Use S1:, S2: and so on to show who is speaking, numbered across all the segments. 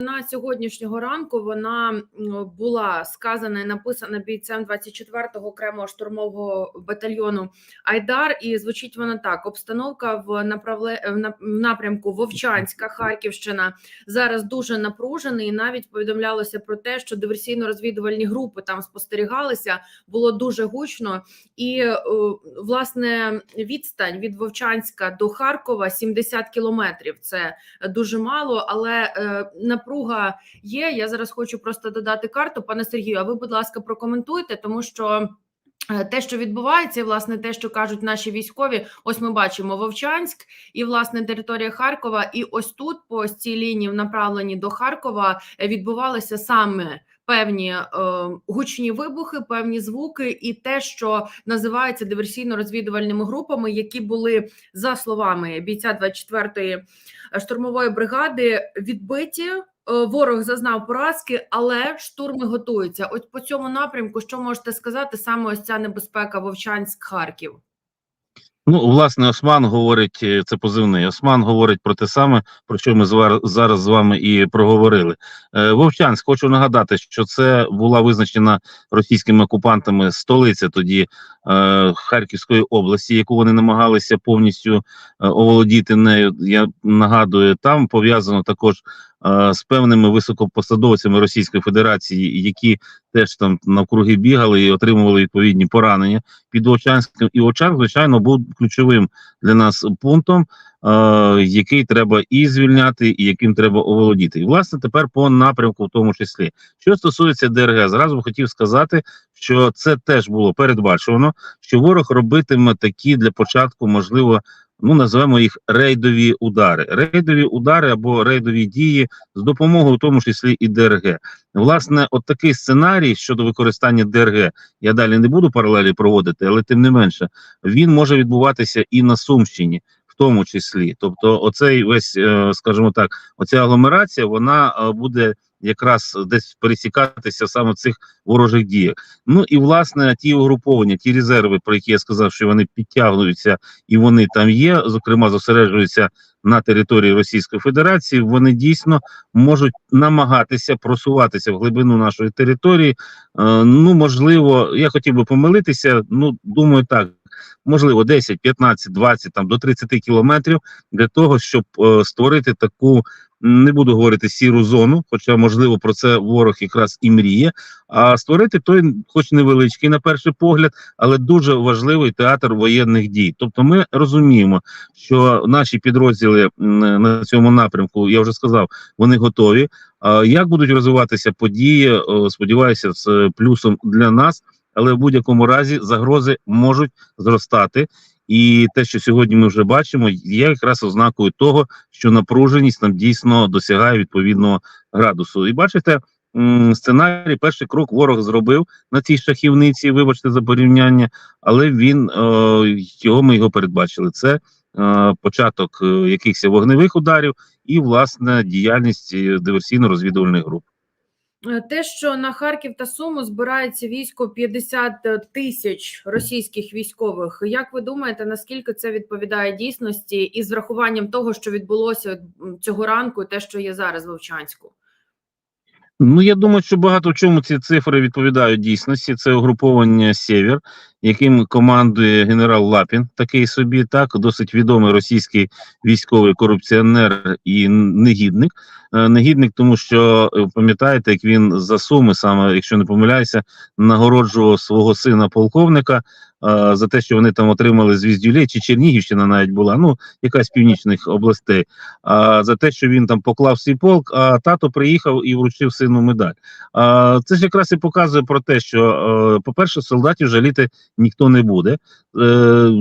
S1: На сьогоднішнього ранку вона була сказана і написана бійцем 24-го окремого штурмового батальйону Айдар. І звучить вона так: обстановка в направле в напрямку Вовчанська, Харківщина зараз дуже напружений. І навіть повідомлялося про те, що диверсійно-розвідувальні групи там спостерігалися. Було дуже гучно, і е, власне відстань від Вовчанська до Харкова 70 кілометрів. Це дуже мало, але е, напруга є. Я зараз хочу просто додати карту, пане Сергію. А ви, будь ласка, прокоментуйте, тому що. е, Те, що відбувається, власне, те, що кажуть наші військові, ось ми бачимо Вовчанськ і власне територія Харкова. І ось тут, по цій лінії, направлені до Харкова, е, відбувалися саме певні е, гучні вибухи, певні звуки, і те, що називається диверсійно-розвідувальними групами, які були за словами бійця 24-ї штурмової бригади відбиті. Е, Ворог зазнав поразки, але штурми готуються. От по цьому напрямку, що можете сказати саме ось ця небезпека Вовчанськ-Харків?
S2: Ну, власне, Осман говорить, е, це позивний. Осман говорить про те саме, про що ми зараз з вами і проговорили. Е, Вовчанськ, хочу нагадати, що це була визначена російськими окупантами столиця тоді Харківської області, яку вони намагалися повністю оволодіти нею. Я нагадую, там пов'язано також з певними високопосадовцями Російської Федерації, які теж там навкруги бігали і отримували відповідні поранення під Овчанськом. І Овчанськ, звичайно, був ключовим для нас пунктом, який треба і звільняти, і яким треба оволодіти. І власне тепер по напрямку, в тому числі, що стосується ДРГ, зразу б хотів сказати, що це теж було передбачено, що ворог робитиме такі для початку, можливо. Ну, називаємо їх рейдові удари, рейдові удари або рейдові дії з допомогою, в тому числі і ДРГ. Власне, от такий сценарій щодо використання ДРГ, я далі не буду паралелі проводити, але тим не менше, він може відбуватися і на Сумщині, тому числі. Тобто, оцей весь, е, скажімо так, оця агломерація, вона е, буде якраз десь пересікатися саме цих ворожих діях. Ну і власне ті угруповання, ті резерви, про які я сказав, що вони підтягнуються і вони там є, зокрема зосереджуються на території Російської Федерації. Вони дійсно можуть намагатися просуватися в глибину нашої території. Е, ну можливо, я хотів би помилитися. Ну думаю, так. Можливо, 10, 15, 20, там до 30 кілометрів для того, щоб е, створити таку, не буду говорити сіру зону, хоча можливо про це ворог якраз і мріє. А створити той, хоч невеличкий на перший погляд, але дуже важливий театр воєнних дій. Тобто, ми розуміємо, що наші підрозділи на цьому напрямку, я вже сказав, вони готові. Як будуть розвиватися події? Сподіваюся, з плюсом для нас, але в будь-якому разі загрози можуть зростати. І те, що сьогодні ми вже бачимо, є якраз ознакою того, що напруженість там дійсно досягає відповідного градусу. І бачите, сценарій, перший крок ворог зробив на цій шахівниці, вибачте за порівняння, але він е, його ми його передбачили. Це е, початок е, якихось вогневих ударів і власне діяльність диверсійно-розвідувальних груп.
S1: Е, Те, що на Харків та Суму збирається військо 50 тисяч російських військових. Як ви думаєте, наскільки це відповідає дійсності і з врахуванням того, що відбулося цього ранку, те, що є зараз в Вовчанську?
S2: Ну, я думаю, що багато в чому ці цифри відповідають дійсності. Це угруповання Сєвєр, яким командує генерал Лапін, такий собі, так, досить відомий російський військовий корупціонер і негідник. Е, Негідник, тому що е, пам'ятаєте, як він за суми, саме якщо не помиляюся, нагороджував свого сина полковника за те, що вони там отримали звіздюлі, чи Чернігівщина навіть була, ну якась з північних областей. А за те, що він там поклав свій полк, а тато приїхав і вручив сину медаль. А це ж якраз і показує про те, що, е, по-перше, солдатів жаліти ніхто не буде. Е,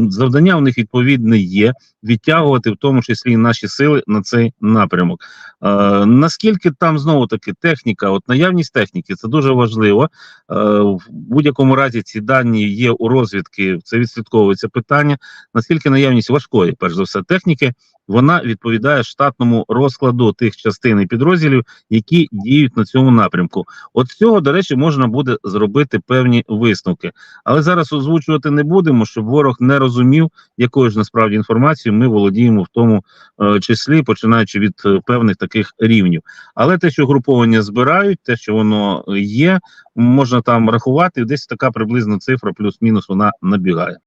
S2: завдання у них відповідне є відтягувати, в тому числі наші сили на цей напрямок. Е, наскільки там знову таки техніка, от наявність техніки, це дуже важливо. Е, в будь-якому разі ці дані є у розвідки, це відслідковується питання. Наскільки наявність важкої, перш за все, техніки вона відповідає штатному розкладу тих частин і підрозділів, які діють на цьому напрямку. От цього, до речі, можна буде зробити певні висновки. Але зараз озвучувати не будемо, щоб ворог не розумів, якою ж насправді інформацією ми володіємо в тому е, числі, починаючи від е, певних таких рівнів. Але те, що груповання збирають, те, що воно є, можна там рахувати, десь така приблизна цифра, плюс-мінус, вона набігає.